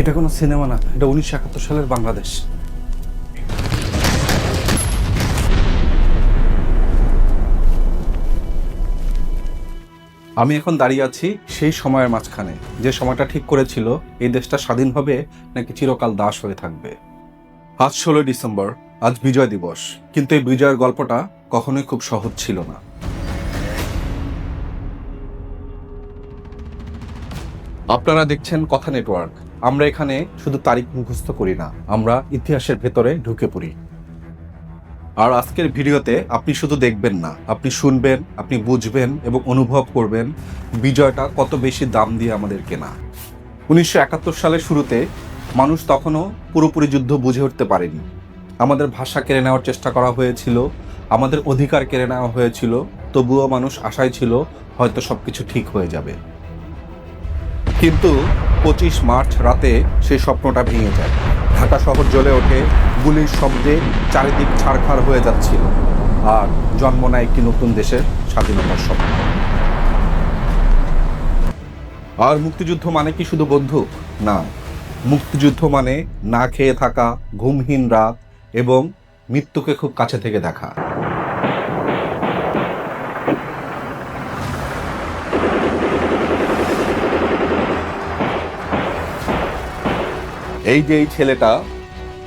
এটা কোনো সিনেমা না, এটা উনিশশো একাত্তর সালের বাংলাদেশ। আমি এখন দাঁড়িয়ে আছি সেই সময়ের মাঝখানে, যে সময়টা ঠিক করেছিল, এই দেশটা স্বাধীন হবে নাকি চিরকাল দাস হয়ে থাকবে। আজ ষোলোই ডিসেম্বর, আজ বিজয় দিবস, কিন্তু এই বিজয়ের গল্পটা কখনোই খুব সহজ ছিল না। আপনারা দেখছেন কথা নেটওয়ার্ক আমরা এখানে শুধু তারিখ মুখস্থ করি না, আমরা ইতিহাসের ভেতরে ঢুকে পড়ি। আর আজকের ভিডিওতে আপনি শুধু দেখবেন না, আপনি শুনবেন, আপনি বুঝবেন এবং অনুভব করবেন বিজয়টা কত বেশি দাম দিয়ে আমাদের কেনা। উনিশশো একাত্তর সালের শুরুতে মানুষ তখনও পুরোপুরি যুদ্ধ বুঝে উঠতে পারেনি। আমাদের ভাষা কেড়ে নেওয়ার চেষ্টা করা হয়েছিল, আমাদের অধিকার কেড়ে নেওয়া হয়েছিল, তবুও মানুষ আশায় ছিল হয়তো সব কিছু ঠিক হয়ে যাবে। কিন্তু পঁচিশ মার্চ রাতে সেই স্বপ্নটা ভেঙে যায়। ঢাকা শহর জ্বলে ওঠে, গুলির শব্দে চারিদিক ছাড়খাড় হয়ে যাচ্ছিল আর জন্ম নেয় একটি নতুন দেশের স্বাধীনতার স্বপ্ন। আর মুক্তিযুদ্ধ মানে কি শুধু বন্দুক না, মুক্তিযুদ্ধ মানে না খেয়ে থাকা ঘুমহীন রাত এবং মৃত্যুকে খুব কাছে থেকে দেখা। এই যে এই ছেলেটা,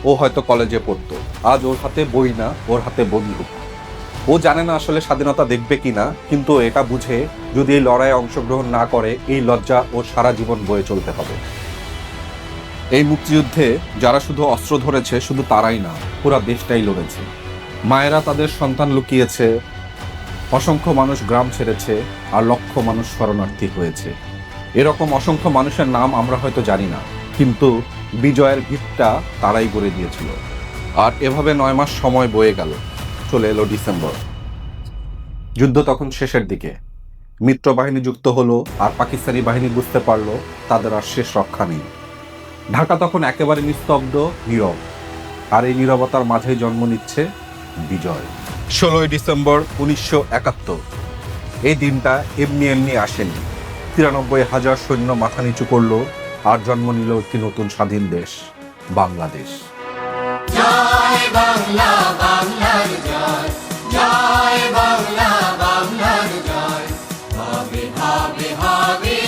ও হয়তো কলেজে পড়তো। আজ ওর হাতে বই না, ওর হাতে বন্দুক। ও জানে না আসলে স্বাধীনতা দেখবে কিনা কিন্তু এটা বুঝে, যদি এই লড়াইয়ে অংশগ্রহণ না করে, এই লজ্জা ও সারা জীবন বয়ে চলতে হবে। এই মুক্তিযুদ্ধে যারা শুধু অস্ত্র ধরেছে, শুধু তারাই না, পুরা দেশটাই লড়েছে। মায়েরা তাদের সন্তান লুকিয়েছে, অসংখ্য মানুষ গ্রাম ছেড়েছে, আর লক্ষ মানুষ শরণার্থী হয়েছে। এরকম অসংখ্য মানুষের নাম আমরা হয়তো জানি না, কিন্তু বিজয়ের ভিতটা তারাই গড়ে দিয়েছিল। আর এভাবে নয় মাস সময় বয়ে গেল। চলে এলো ডিসেম্বর। যুদ্ধ তখন শেষের দিকে। মিত্র বাহিনী যুক্ত হলো আর পাকিস্তানি বাহিনী বুঝতে পারল তাদের আর শেষ রক্ষা নেই। ঢাকা তখন একেবারে নিস্তব্ধ, নীরব। আর এই নীরবতার মাঝেই জন্ম নিচ্ছে বিজয়। ষোলোই ডিসেম্বর উনিশশো একাত্তর। এই দিনটা এমনি এমনি আসেনি। তিরানব্বই হাজার সৈন্য মাথা নিচু করল আর জন্ম নিল একটি নতুন স্বাধীন দেশ বাংলাদেশ। জয় বাংলা বাংলার জয়। জয় বাংলা বাংলার জয়। হবে হবে হবে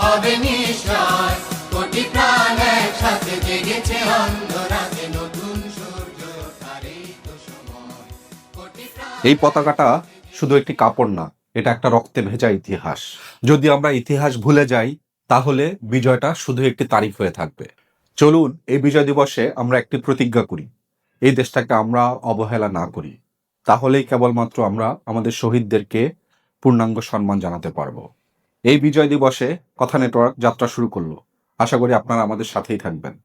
হবে নিশ্চয়। কোটি প্রাণ একসাথে জেগেছে অন্ধরাতে নতুন সূর্য ওঠার তো সময়। এই পতাকাটা শুধু একটি কাপড় না এটা একটা রক্তে ভেজা ইতিহাস। যদি আমরা ইতিহাস ভুলে যাই তাহলে বিজয়টা শুধু একটি তারিখ হয়ে থাকবে। চলুন, এই বিজয় দিবসে আমরা একটি প্রতিজ্ঞা করি। এই দেশটাকে আমরা অবহেলা না করি। তাহলেই কেবলমাত্র আমরা আমাদের শহীদদেরকে পূর্ণাঙ্গ সম্মান জানাতে পারব। এই বিজয় দিবসে কথা নেটওয়ার্ক যাত্রা শুরু করল। আশা করি আপনারা আমাদের সাথেই থাকবেন।